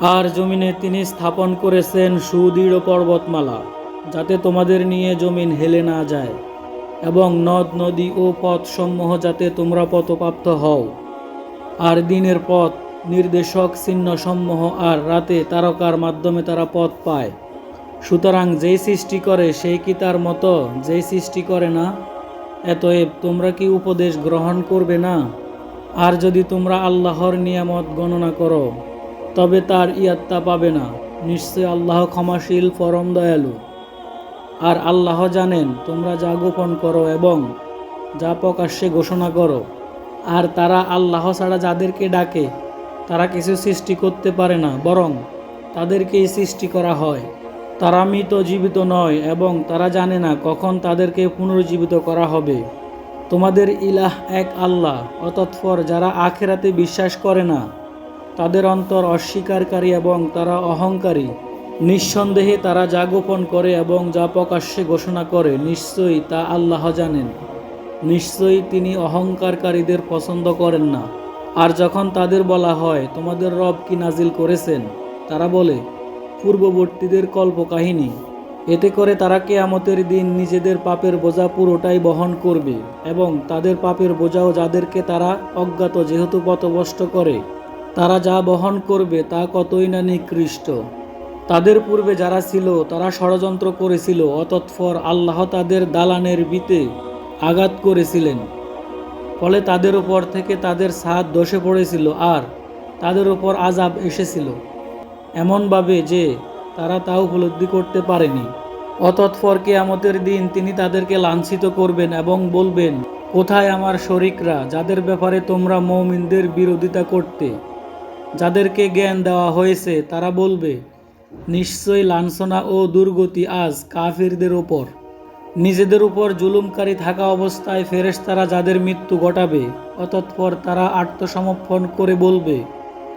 আর জমিনে তিনি স্থাপন করেছেন সুদৃঢ় পর্বতমালা, যাতে তোমাদের নিয়ে জমিন হেলে না যায়, এবং নদ, নদী ও পথসমূহ যাতে তোমরা পথপ্রাপ্ত হও। আর দিনের পথ, নির্দেশক চিহ্নসমূহ আর রাতে তারকার মাধ্যমে তারা পথ পায়। সুতরাং যেই সৃষ্টি করে, সেই কি তার মতো? যেই সৃষ্টি করে না, এতএব তোমরা কি উপদেশ গ্রহণ করবে না? আর যদি তোমরা আল্লাহর নিয়ামত গণনা করো তবে তার ইয়াত্তা পাবে না। নিশ্চয় আল্লাহ ক্ষমাশীল, পরম দয়ালু। আর আল্লাহ জানেন, তোমরা যা গোপন করো এবং যা প্রকাশ্যে ঘোষণা করো। আর তারা আল্লাহ ছাড়া যাদেরকে ডাকে, তারা কিছু সৃষ্টি করতে পারে না, বরং তাদেরকেই সৃষ্টি করা হয়। তারা মৃত জীবিত নয় এবং তারা জানে না কখন তাদেরকে পুনর্জীবিত করা হবে। তোমাদের ইলাহ এক আল্লাহ, অতৎপর যারা আখেরাতে বিশ্বাস করে না তাদের অন্তর অস্বীকারী এবং তারা অহংকারী। নিঃসন্দেহে তারা যা গোপন করে এবং যা প্রকাশ্যে ঘোষণা করে, নিশ্চয়ই তা আল্লাহ জানেন। নিশ্চয়ই তিনি অহংকারকারীদের পছন্দ করেন না। আর যখন তাদের বলা হয়, তোমাদের রব কি নাজিল করেছেন? তারা বলে, পূর্ববর্তীদের কল্পকাহিনী। এতে করে তারা কেয়ামতের দিন নিজেদের পাপের বোঝা পুরোটাই বহন করবে এবং তাদের পাপের বোঝাও যাদেরকে তারা অজ্ঞাত যেহেতু পথভ্রষ্ট করে। তারা যা বহন করবে তা কতই না নিকৃষ্ট। তাদের পূর্বে যারা ছিল, তারা ষড়যন্ত্র করেছিল, অতৎপর আল্লাহ তাদের দালানের বিতে আঘাত করেছিলেন। ফলে তাদের উপর থেকে তাদের সাদ দোষে পড়েছিল আর তাদের উপর আজাব এসেছিল। এমনভাবে যে তারা তা উপলব্ধি করতে পারেনি। অতৎপর কেয়ামতের দিন তিনি তাদেরকে লাঞ্ছিত করবেন এবং বলবেন, কোথায় আমার শরিকরা যাদের ব্যাপারে তোমরা মৌমিনদের বিরোধিতা করতে যাদেরকে জ্ঞান দেওয়া হয়েছে, তারা বলবে নিশ্চয়ই লাঞ্ছনা ও দুর্গতি আজ কাফিরদের ওপর নিজেদের উপর জুলুমকারী থাকা অবস্থায় ফেরেশতারা যাদের মৃত্যু ঘটাবে, অতৎপর তারা আত্মসমর্পণ করে বলবে,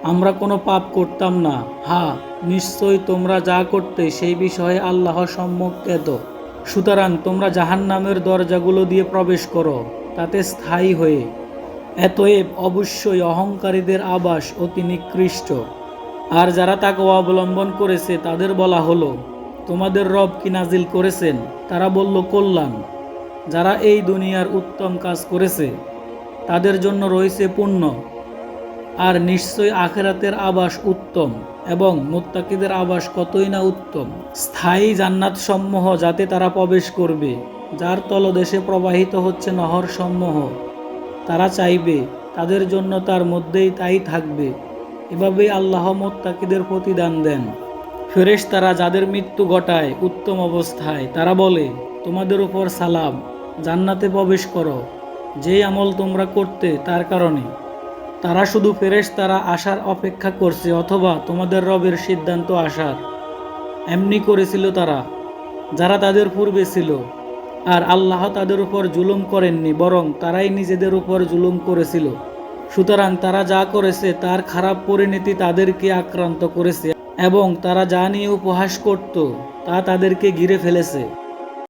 আমরা কোনো পাপ করতাম না। হ্যাঁ নিশ্চয়ই তোমরা যা করতে সেই বিষয়ে আল্লাহ সম্মুখেত সুতরাং তোমরা জাহান্নামের দরজাগুলো দিয়ে প্রবেশ করো, তাতে স্থায়ী হয়ে এতএব অবশ্যই অহংকারীদের আবাস অতি নিকৃষ্ট। আর যারা তাকে অবলম্বন করেছে, তাদের বলা হলো, তোমাদের রব কি নাজিল করেছেন? তারা বলল, কল্যাণ। যারা এই দুনিয়ার উত্তম কাজ করেছে, তাদের জন্য রয়েছে পুণ্য। আর নিশ্চয়ই আখেরাতের আবাস উত্তম এবং মুত্তাকিদের আবাস কতই না উত্তম। স্থায়ী জান্নাত সমূহ যাতে তারা প্রবেশ করবে, যার তলদেশে প্রবাহিত হচ্ছে নহর সমূহ তারা চাইবে, তাদের জন্য তার মধ্যেই তাই থাকবে। এভাবেই আল্লাহ মোত্তাকিদের প্রতিদান দেন। ফেরেশ তারা যাদের মৃত্যু ঘটায় উত্তম অবস্থায়, তারা বলে, তোমাদের উপর সালাম, জান্নাতে প্রবেশ করো। যে আমল তোমরা করতে, তার কারণে। তারা শুধু ফেরেশ তারা আসার অপেক্ষা করছে, অথবা তোমাদের রবের সিদ্ধান্ত আসার। এমনি করেছিল তারা, যারা তাদের পূর্বে ছিল। আর আল্লাহ তাদের উপর জুলুম করেননি, বরং তারাই নিজেদের উপর জুলুম করেছিল। সুতরাং তারা যা করেছে, তার খারাপ পরিণতি তাদেরকে আক্রান্ত করেছে এবং তারা যা নিয়ে উপহাস করত, তা তাদেরকে ঘিরে ফেলেছে।